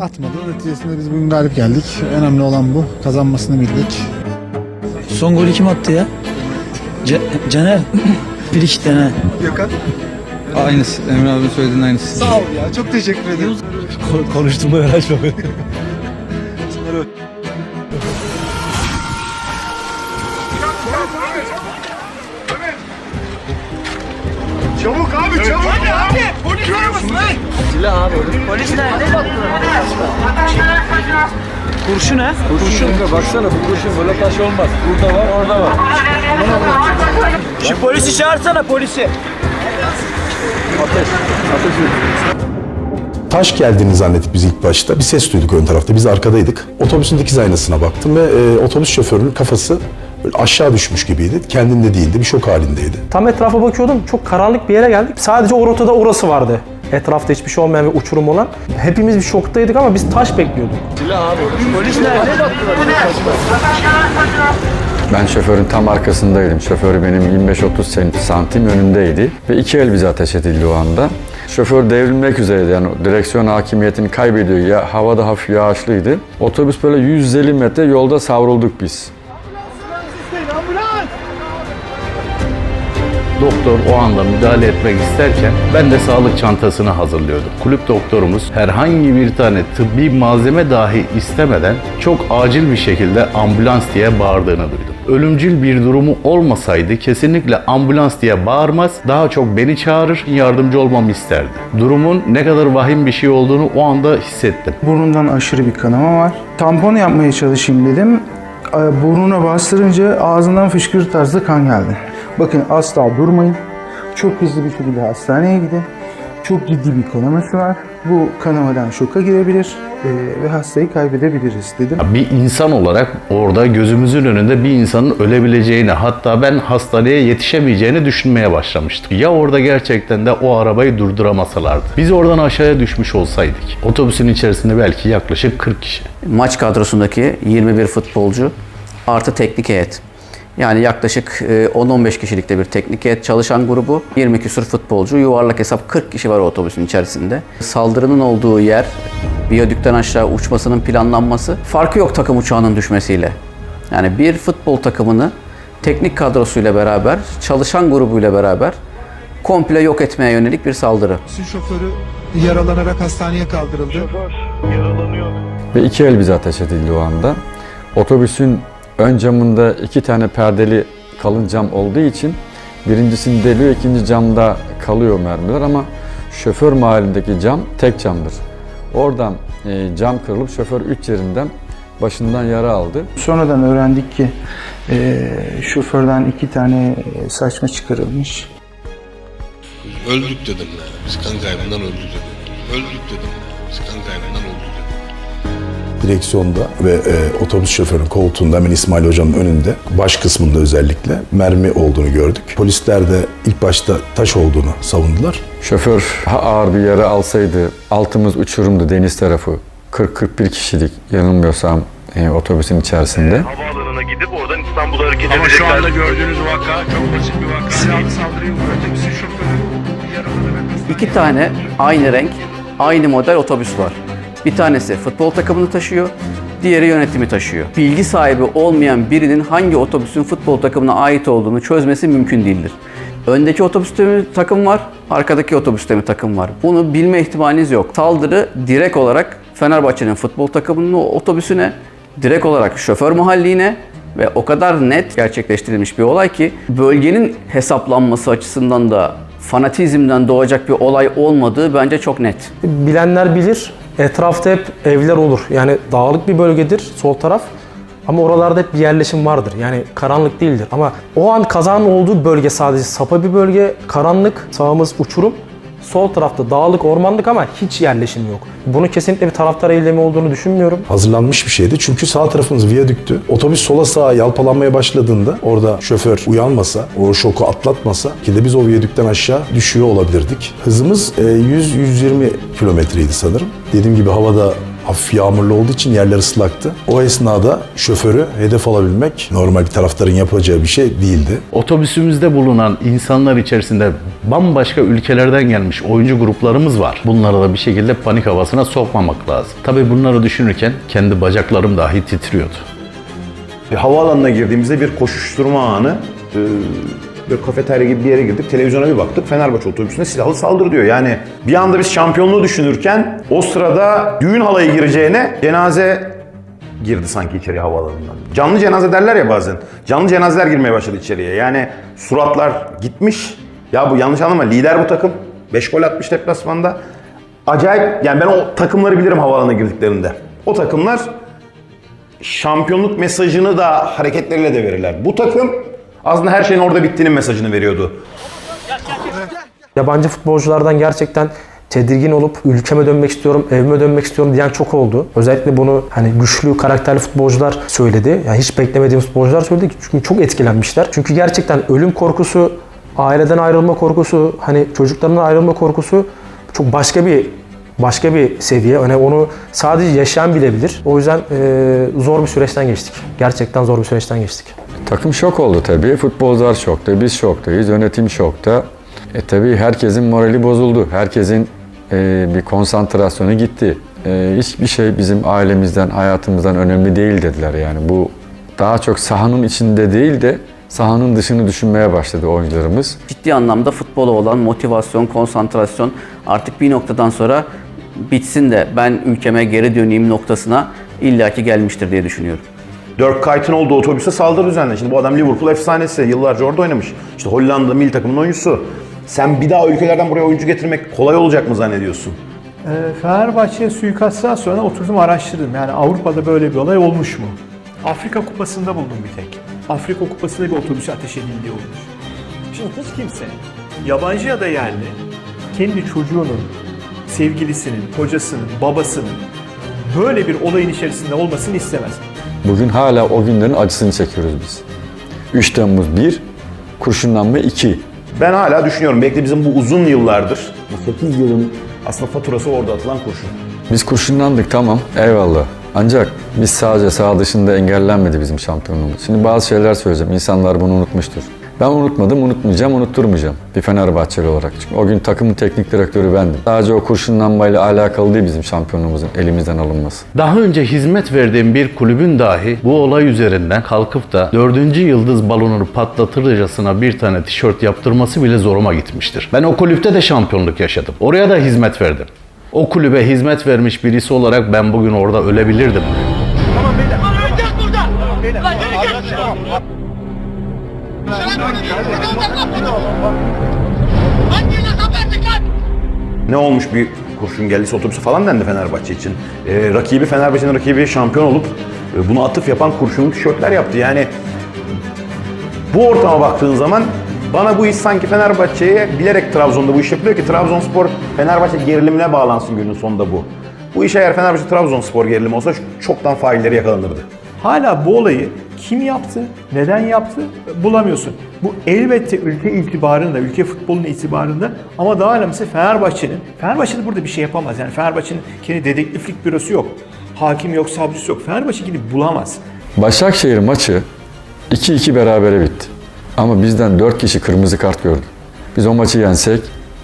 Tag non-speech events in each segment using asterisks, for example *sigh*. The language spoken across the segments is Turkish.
Atmadı. Neticesinde biz bugün galip geldik. Önemli olan bu. Kazanmasını bildik. Son golü kim attı ya? Ce Caner. bir iki tane. Aynısı. Emre abi söylediğin aynısı. Sağ ol ya. Çok teşekkür ederim. Konuşturmaya uğraşma *laughs* abi. Polis arabası lan. Polis nerede? Kurşun ha? Kurşun baksana bu kurşun böyle taş olmaz. Burada var orada var. Şu polisi çağırsana polisi. Taş geldiğini zannettik biz ilk başta. Bir ses duyduk ön tarafta. Biz arkadaydık. Otobüsün dikiz aynasına baktım ve e, otobüs şoförünün kafası böyle aşağı düşmüş gibiydi. Kendinde değildi. Bir şok halindeydi. Tam etrafa bakıyordum. Çok karanlık bir yere geldik. Sadece o rotada orası vardı. Etrafta hiçbir şey olmayan bir uçurum olan. Hepimiz bir şoktaydık ama biz taş bekliyorduk. Polis nerede? Ben şoförün tam arkasındaydım. Şoför benim 25-30 sen- santim önündeydi. Ve iki el bize ateş edildi o anda. Şoför devrilmek üzereydi yani direksiyon hakimiyetini kaybediyor. Ya havada hafif yağışlıydı. Otobüs böyle 150 metre yolda savrulduk biz. Doktor o anda müdahale etmek isterken ben de sağlık çantasını hazırlıyordum. Kulüp doktorumuz herhangi bir tane tıbbi malzeme dahi istemeden çok acil bir şekilde ambulans diye bağırdığını duydum. Ölümcül bir durumu olmasaydı kesinlikle ambulans diye bağırmaz, daha çok beni çağırır, yardımcı olmamı isterdi. Durumun ne kadar vahim bir şey olduğunu o anda hissettim. Burnundan aşırı bir kanama var. Tampon yapmaya çalışayım dedim. Ee, Burnuna bastırınca ağzından fışkırır tarzda kan geldi. Bakın asla durmayın. Çok hızlı bir şekilde hastaneye gidin. Çok ciddi bir kanaması var. Bu kanamadan şoka girebilir ee, ve hastayı kaybedebiliriz dedim. Bir insan olarak orada gözümüzün önünde bir insanın ölebileceğini hatta ben hastaneye yetişemeyeceğini düşünmeye başlamıştım. Ya orada gerçekten de o arabayı durduramasalardı. Biz oradan aşağıya düşmüş olsaydık. Otobüsün içerisinde belki yaklaşık 40 kişi. maç kadrosundaki 21 futbolcu artı teknik heyet. Yani yaklaşık e, 10-15 kişilikte bir teknik heyet çalışan grubu, 20 küsur futbolcu, yuvarlak hesap 40 kişi var o otobüsün içerisinde. Saldırının olduğu yer, viyadükten aşağı uçmasının planlanması, farkı yok takım uçağının düşmesiyle. Yani bir futbol takımını teknik kadrosuyla beraber, çalışan grubuyla beraber komple yok etmeye yönelik bir saldırı. Otobüsün şoförü yaralanarak hastaneye kaldırıldı. Ve iki el bize ateş edildi o anda. Otobüsün ön camında iki tane perdeli kalın cam olduğu için birincisini deliyor, ikinci camda kalıyor mermiler ama şoför mahallindeki cam tek camdır. Oradan e, cam kırılıp şoför üç yerinden başından yara aldı. Sonradan öğrendik ki ee, şoförden iki tane saçma çıkarılmış. Öldük dedim yani. Biz kan kaybından öldük dedim. Öldük dedim yani. Biz kan kaybından öldük. Direksiyonda ve e, otobüs şoförünün koltuğunda hemen İsmail Hoca'nın önünde baş kısmında özellikle mermi olduğunu gördük. Polisler de ilk başta taş olduğunu savundular. Şoför ha- ağır bir yara alsaydı altımız uçurumdu deniz tarafı. 40-41 kişilik yanılmıyorsam e, otobüsün içerisinde. Havaalanına gidip oradan İstanbul'a hareket Ama şu anda gördüğünüz vaka çok basit bir vaka. Silahlı saldırıya uğradı. Otobüsün şoförü hastaneye İki tane aynı renk, aynı model otobüs var. Bir tanesi futbol takımını taşıyor, diğeri yönetimi taşıyor. Bilgi sahibi olmayan birinin hangi otobüsün futbol takımına ait olduğunu çözmesi mümkün değildir. Öndeki otobüste mi takım var, arkadaki otobüste mi takım var? Bunu bilme ihtimaliniz yok. Saldırı direkt olarak Fenerbahçe'nin futbol takımının otobüsüne, direkt olarak şoför mahalline ve o kadar net gerçekleştirilmiş bir olay ki bölgenin hesaplanması açısından da fanatizmden doğacak bir olay olmadığı bence çok net. Bilenler bilir. Etrafta hep evler olur. Yani dağlık bir bölgedir sol taraf. Ama oralarda hep bir yerleşim vardır. Yani karanlık değildir. Ama o an kazanın olduğu bölge sadece sapa bir bölge. Karanlık, sağımız uçurum. Sol tarafta dağlık, ormanlık ama hiç yerleşim yok. Bunu kesinlikle bir taraftar eylemi olduğunu düşünmüyorum. Hazırlanmış bir şeydi çünkü sağ tarafımız viyadüktü. Otobüs sola sağa yalpalanmaya başladığında orada şoför uyanmasa, o şoku atlatmasa ki de biz o viyadükten aşağı düşüyor olabilirdik. Hızımız e, 100-120 kilometreydi sanırım. Dediğim gibi havada hafif yağmurlu olduğu için yerler ıslaktı. O esnada şoförü hedef alabilmek normal taraftarın yapacağı bir şey değildi. Otobüsümüzde bulunan insanlar içerisinde bambaşka ülkelerden gelmiş oyuncu gruplarımız var. Bunları da bir şekilde panik havasına sokmamak lazım. Tabii bunları düşünürken kendi bacaklarım dahi titriyordu. Bir havaalanına girdiğimizde bir koşuşturma anı. Ee, Böyle kafeterya gibi bir yere girdik. Televizyona bir baktık. Fenerbahçe otobüsüne silahlı saldırı diyor. Yani bir anda biz şampiyonluğu düşünürken o sırada düğün halayı gireceğine cenaze girdi sanki içeriye havaalanından. Canlı cenaze derler ya bazen. Canlı cenazeler girmeye başladı içeriye. Yani suratlar gitmiş. Ya bu yanlış anlama lider bu takım. 5 gol atmış deplasmanda. Acayip yani ben o takımları bilirim havaalanına girdiklerinde. O takımlar şampiyonluk mesajını da hareketleriyle de verirler. Bu takım aslında her şeyin orada bittiğinin mesajını veriyordu. Yabancı futbolculardan gerçekten tedirgin olup ülkeme dönmek istiyorum, evime dönmek istiyorum diyen çok oldu. Özellikle bunu hani güçlü, karakterli futbolcular söyledi. Yani hiç beklemediğim futbolcular söyledi çünkü çok etkilenmişler. Çünkü gerçekten ölüm korkusu, aileden ayrılma korkusu, hani çocuklarından ayrılma korkusu çok başka bir başka bir seviye. Hani onu sadece yaşayan bilebilir. O yüzden eee, zor bir süreçten geçtik. Gerçekten zor bir süreçten geçtik. Takım şok oldu tabii. Futbolcular şokta, biz şoktayız, yönetim şokta. E tabii herkesin morali bozuldu. Herkesin e, bir konsantrasyonu gitti. E, hiçbir şey bizim ailemizden, hayatımızdan önemli değil dediler yani. Bu daha çok sahanın içinde değil de sahanın dışını düşünmeye başladı oyuncularımız. Ciddi anlamda futbola olan motivasyon, konsantrasyon artık bir noktadan sonra bitsin de ben ülkeme geri döneyim noktasına illaki gelmiştir diye düşünüyorum. Dirk Kuyt'ın olduğu otobüse saldırı düzenlendi. Şimdi bu adam Liverpool efsanesi. Yıllarca orada oynamış. İşte Hollanda milli takımının oyuncusu. Sen bir daha ülkelerden buraya oyuncu getirmek kolay olacak mı zannediyorsun? Ee, Fenerbahçe suikasttan sonra oturdum araştırdım. Yani Avrupa'da böyle bir olay olmuş mu? Afrika Kupası'nda buldum bir tek. Afrika Kupası'nda bir otobüs ateş edildiği olmuş. Şimdi hiç kimse, yabancı ya da yerli, kendi çocuğunun, sevgilisinin, kocasının, babasının böyle bir olayın içerisinde olmasını istemez. Bugün hala o günlerin acısını çekiyoruz biz. 3 Temmuz 1, kurşunlanma 2. Ben hala düşünüyorum. Belki de bizim bu uzun yıllardır, bu 8 yılın aslında faturası orada atılan kurşun. Biz kurşunlandık tamam eyvallah. Ancak biz sadece saha dışında engellenmedi bizim şampiyonluğumuz. Şimdi bazı şeyler söyleyeceğim. İnsanlar bunu unutmuştur. Ben unutmadım, unutmayacağım, unutturmayacağım. Bir Fenerbahçeli olarak. Çünkü o gün takımın teknik direktörü bendim. Sadece o kurşunlanmayla alakalı değil bizim şampiyonluğumuzun elimizden alınması. Daha önce hizmet verdiğim bir kulübün dahi bu olay üzerinden kalkıp da dördüncü yıldız balonunu patlatırcasına bir tane tişört yaptırması bile zoruma gitmiştir. Ben o kulüpte de şampiyonluk yaşadım. Oraya da hizmet verdim. O kulübe hizmet vermiş birisi olarak ben bugün orada ölebilirdim. Ne olmuş bir kurşun geldiyse otobüse falan dendi Fenerbahçe için. Ee, rakibi Fenerbahçe'nin rakibi şampiyon olup e, buna atıf yapan kurşunlu tişörtler yaptı. Yani bu ortama baktığın zaman bana bu iş sanki Fenerbahçe'ye bilerek Trabzon'da bu iş yapılıyor ki Trabzonspor Fenerbahçe gerilimine bağlansın günün sonunda bu. Bu iş eğer Fenerbahçe Trabzonspor gerilimi olsa çoktan failleri yakalanırdı. Hala bu olayı kim yaptı, neden yaptı bulamıyorsun. Bu elbette ülke itibarında, ülke futbolunun itibarında ama daha önemlisi Fenerbahçe'nin. Fenerbahçe de burada bir şey yapamaz. Yani Fenerbahçe'nin kendi dedektiflik bürosu yok. Hakim yok, savcısı yok. Fenerbahçe gidip bulamaz. Başakşehir maçı 2-2 berabere bitti. Ama bizden 4 kişi kırmızı kart gördü. Biz o maçı yensek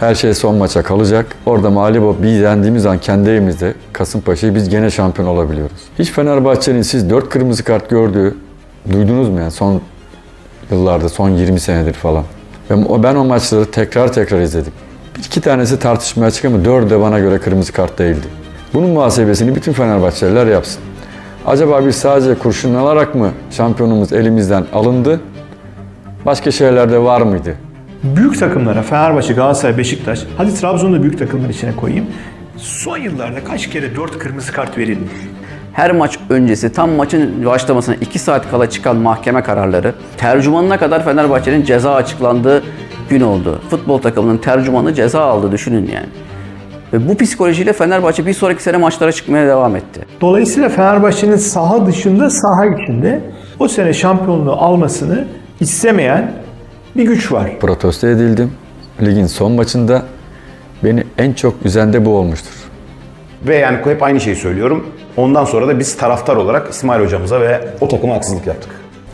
her şey son maça kalacak. Orada olup biz yendiğimiz an kendi evimizde Kasımpaşa'yı biz gene şampiyon olabiliyoruz. Hiç Fenerbahçe'nin siz 4 kırmızı kart gördüğü duydunuz mu yani son yıllarda, son 20 senedir falan. Ben o, maçları tekrar tekrar izledim. Bir iki tanesi tartışmaya açık ama dördü de bana göre kırmızı kart değildi. Bunun muhasebesini bütün Fenerbahçeliler yapsın. Acaba biz sadece kurşunlanarak mı şampiyonumuz elimizden alındı? Başka şeyler de var mıydı? Büyük takımlara Fenerbahçe, Galatasaray, Beşiktaş, hadi Trabzon'u da büyük takımlar içine koyayım. Son yıllarda kaç kere 4 kırmızı kart verilmiş? Her maç öncesi tam maçın başlamasına 2 saat kala çıkan mahkeme kararları tercümanına kadar Fenerbahçe'nin ceza açıklandığı gün oldu. Futbol takımının tercümanı ceza aldı düşünün yani. Ve bu psikolojiyle Fenerbahçe bir sonraki sene maçlara çıkmaya devam etti. Dolayısıyla Fenerbahçe'nin saha dışında, saha içinde o sene şampiyonluğu almasını istemeyen bir güç var. protesto edildim. Ligin son maçında beni en çok üzen de bu olmuştur. Ve yani hep aynı şeyi söylüyorum. Ondan sonra da biz taraftar olarak İsmail hocamıza ve o takıma haksızlık yaptık.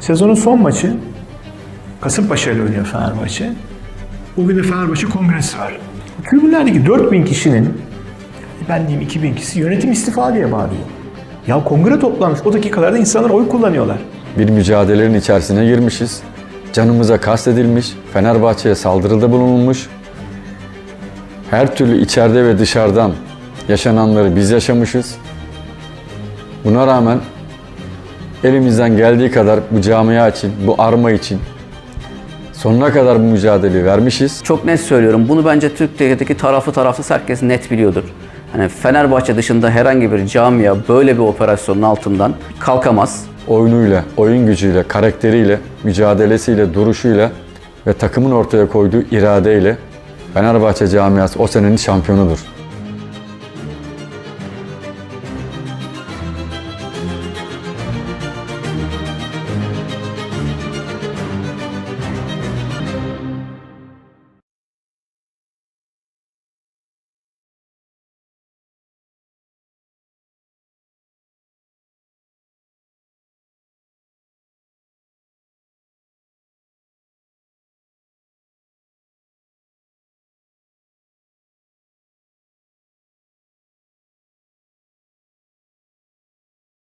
Sezonun son maçı Kasımpaşa ile oynuyor Fenerbahçe. Bugün de Fenerbahçe kongresi var. Tribünlerdeki 4000 kişinin ben diyeyim 2000 kişi yönetim istifa diye bağırıyor. Ya kongre toplanmış. O dakikalarda insanlar oy kullanıyorlar. Bir mücadelenin içerisine girmişiz. Canımıza kastedilmiş, Fenerbahçe'ye saldırıda bulunulmuş. Her türlü içeride ve dışarıdan yaşananları biz yaşamışız. Buna rağmen elimizden geldiği kadar bu camia için, bu arma için sonuna kadar bu mücadeleyi vermişiz. Çok net söylüyorum. Bunu bence Türkiye'deki taraflı tarafsız herkes net biliyordur. Hani Fenerbahçe dışında herhangi bir camia böyle bir operasyonun altından kalkamaz. Oyunuyla, oyun gücüyle, karakteriyle, mücadelesiyle, duruşuyla ve takımın ortaya koyduğu iradeyle Fenerbahçe camiası o senenin şampiyonudur.